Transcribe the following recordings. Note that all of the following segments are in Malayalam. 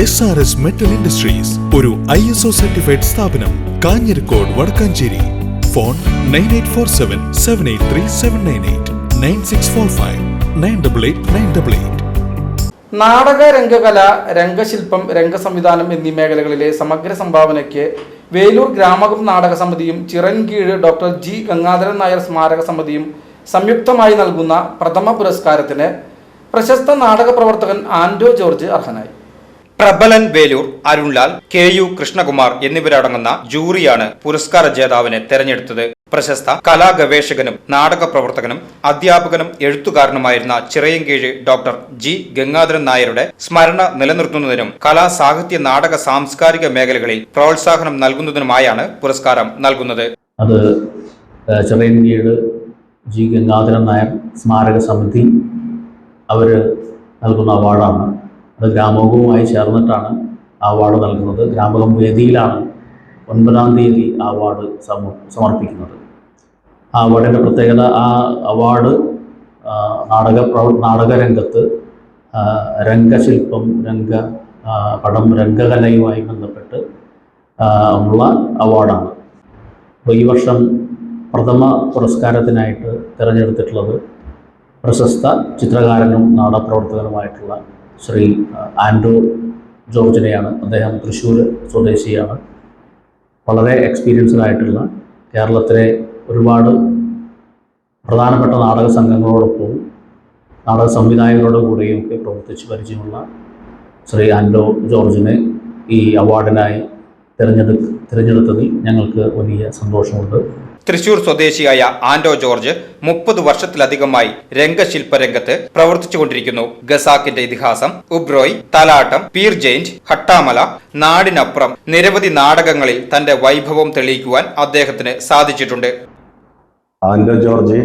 S R S metal industries ഒരു ഐ എസ് ഒ സർട്ടിഫൈഡ് സ്ഥാപനം Kanjirakode Vadakkanchery. Phone nine eight four seven seven eight three seven nine eight nine six four five nine double eight nine double eight നാടക രംഗകല രംഗശില്പം രംഗസംവിധാനം എന്നീ മേഖലകളിലെ സമഗ്ര സംഭാവനയ്ക്ക് വേലൂർ ഗ്രാമകം നാടക സമിതിയും ചിറൻകീഴ് ഡോക്ടർ ജി ഗംഗാധരൻ നായർ സ്മാരക സമിതിയും സംയുക്തമായി നൽകുന്ന പ്രഥമ പുരസ്കാരത്തിന് പ്രശസ്ത നാടക പ്രവർത്തകൻ ആൻഡോ ജോർജ് അർഹനായി. പ്രബലൻ വേലൂർ അരുൺലാൽ കെ യു കൃഷ്ണകുമാർ എന്നിവരടങ്ങുന്ന ജൂറിയാണ് പുരസ്കാര ജേതാവിനെ തെരഞ്ഞെടുത്തത്. പ്രശസ്ത കലാഗവേഷകനും നാടക പ്രവർത്തകനും അധ്യാപകനും എഴുത്തുകാരനുമായിരുന്ന ചിറയൻകീഴ് ഡോക്ടർ ജി. ഗംഗാധരൻ നായരുടെ സ്മരണ നിലനിർത്തുന്നതിനും കലാ സാഹിത്യ നാടക സാംസ്കാരിക മേഖലകളിൽ പ്രോത്സാഹനം നൽകുന്നതിനുമായാണ് പുരസ്കാരം നൽകുന്നത്. അത് ചിറയൻകീഴ് ജി. ഗംഗാധരൻ നായർ സ്മാരക സമിതി അവർ നൽകുന്ന അവാർഡാണ്. അത് ഗ്രാമവുമായി ചേർന്നിട്ടാണ് അവാർഡ് നൽകുന്നത്. ഗ്രാമകം വേദിയിലാണ് ഒൻപതാം തീയതി അവാർഡ് സമ സമർപ്പിക്കുന്നത്. ആ അവാർഡിന്റെ പ്രത്യേകത ആ അവാർഡ് നാടക പ്രവ നാടകരംഗത്ത് രംഗശില്പം രംഗ പടം രംഗകലയുമായി ബന്ധപ്പെട്ട് ഉള്ള അവാർഡാണ്. അപ്പോൾ ഈ വർഷം പ്രഥമ പുരസ്കാരത്തിനായിട്ട് തിരഞ്ഞെടുത്തിട്ടുള്ളത് പ്രശസ്ത ചിത്രകാരനും നാടകപ്രവർത്തകനുമായിട്ടുള്ള ശ്രീ ആൻഡ്രൂ ജോർജിനെയാണ്. അദ്ദേഹം തൃശ്ശൂർ സ്വദേശിയാണ്. വളരെ എക്സ്പീരിയൻസ്ഡ് ആയിട്ടുള്ള കേരളത്തിലെ ഒരുപാട് പ്രധാനപ്പെട്ട നാടക സംഘങ്ങളോടൊപ്പവും നാടക സംവിധായകരോടും കൂടെയും ഒക്കെ പ്രവർത്തിച്ച് പരിചയമുള്ള ശ്രീ ആൻഡ്രോ ജോർജിനെ ഈ അവാർഡിനായി തിരഞ്ഞെടു തിരഞ്ഞെടുത്തതിൽ ഞങ്ങൾക്ക് വലിയ സന്തോഷമുണ്ട്. തൃശൂർ സ്വദേശിയായ ആന്റോ ജോർജ് മുപ്പത് വർഷത്തിലധികമായി രംഗശില്പ രംഗത്ത് പ്രവർത്തിച്ചുകൊണ്ടിരിക്കുന്നു. ഗസാക്കിന്റെ ഇതിഹാസം ഉബ്രോയ് തലാട്ടം പീർ ജെയിന്റ് ഹട്ടാമല നാടിനപ്പുറം നിരവധി നാടകങ്ങളിൽ തന്റെ വൈഭവം തെളിയിക്കുവാൻ അദ്ദേഹത്തിന് സാധിച്ചിട്ടുണ്ട്. ആന്റോ ജോർജ്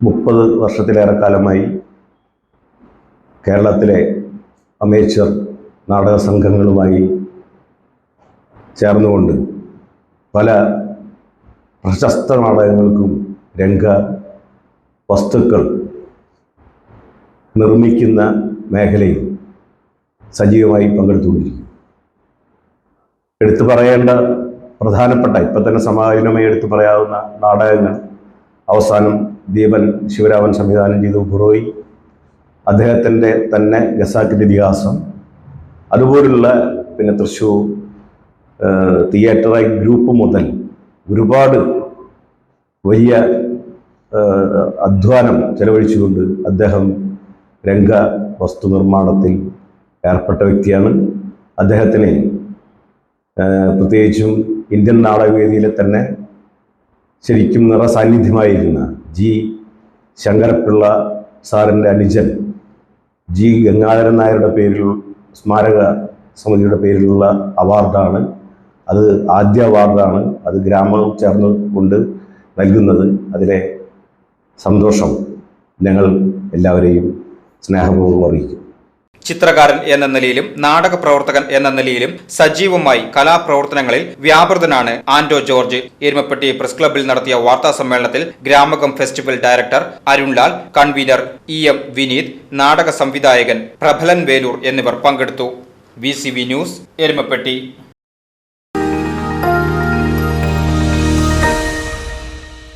മുപ്പത് വർഷത്തിലേറെ കാലമായി കേരളത്തിലെ അമേച്ചർ നാടക സംഘങ്ങളുമായി ചേർന്നുകൊണ്ട് പല പ്രശസ്ത നാടകങ്ങൾക്കും രംഗ വസ്തുക്കൾ നിർമ്മിക്കുന്ന മേഖലയിൽ സജീവമായി പങ്കെടുത്തുകൊണ്ടിരിക്കും എടുത്തു പറയേണ്ട പ്രധാനപ്പെട്ട ഇപ്പം തന്നെ സമാധാനമായി എടുത്തു പറയാവുന്ന നാടകങ്ങൾ. അവസാനം ദീപൻ ശിവരാമൻ സംവിധാനം ചെയ്തു ബുറോയി അദ്ദേഹത്തിന്റെ തന്നെ ഗസാക്കിന്റെ ഇതിഹാസം. അതുപോലുള്ള പിന്നെ തൃശ്ശൂർ തിയേറ്ററായി ഗ്രൂപ്പ് മുതൽ ഒരുപാട് വലിയ അധ്വാനം ചെലവഴിച്ചുകൊണ്ട് അദ്ദേഹം രംഗ വസ്തു നിർമ്മാണത്തിൽ ഏർപ്പെട്ട വ്യക്തിയാണ്. അദ്ദേഹത്തിന് പ്രത്യേകിച്ചും ഇന്ത്യൻ നാടകവേദിയിലെ തന്നെ ശരിക്കും നിറ സാന്നിധ്യമായിരുന്ന ജി. ശങ്കരപ്പിള്ള സാറിന്റെ അനുജൻ ജി. ഗംഗാധരൻ നായരുടെ പേരിൽ സ്മാരക സമിതിയുടെ പേരിലുള്ള അവാർഡാണ് അത് ആദ്യ അവാർഡാണ് അത് ഗ്രാമം ചേർന്ന് കൊണ്ട് നൽകുന്നത്. അതിലെ സന്തോഷം ഞങ്ങൾ എല്ലാവരെയും സ്നേഹപൂർവം അറിയിക്കും. ചിത്രകാരൻ എന്ന നിലയിലും നാടക പ്രവർത്തകൻ എന്ന നിലയിലും സജീവമായി കലാപ്രവർത്തനങ്ങളിൽ വ്യാപൃതനാണ് ആന്റോ ജോർജ്. എരുമപ്പെട്ടി പ്രസ് ക്ലബ്ബിൽ നടത്തിയ വാർത്താ സമ്മേളനത്തിൽ Gramakam festival director Arunlal convener E M Vineeth നാടക സംവിധായകൻ പ്രഭലൻ വേലൂർ എന്നിവർ പങ്കെടുത്തു. V news Erumapetty.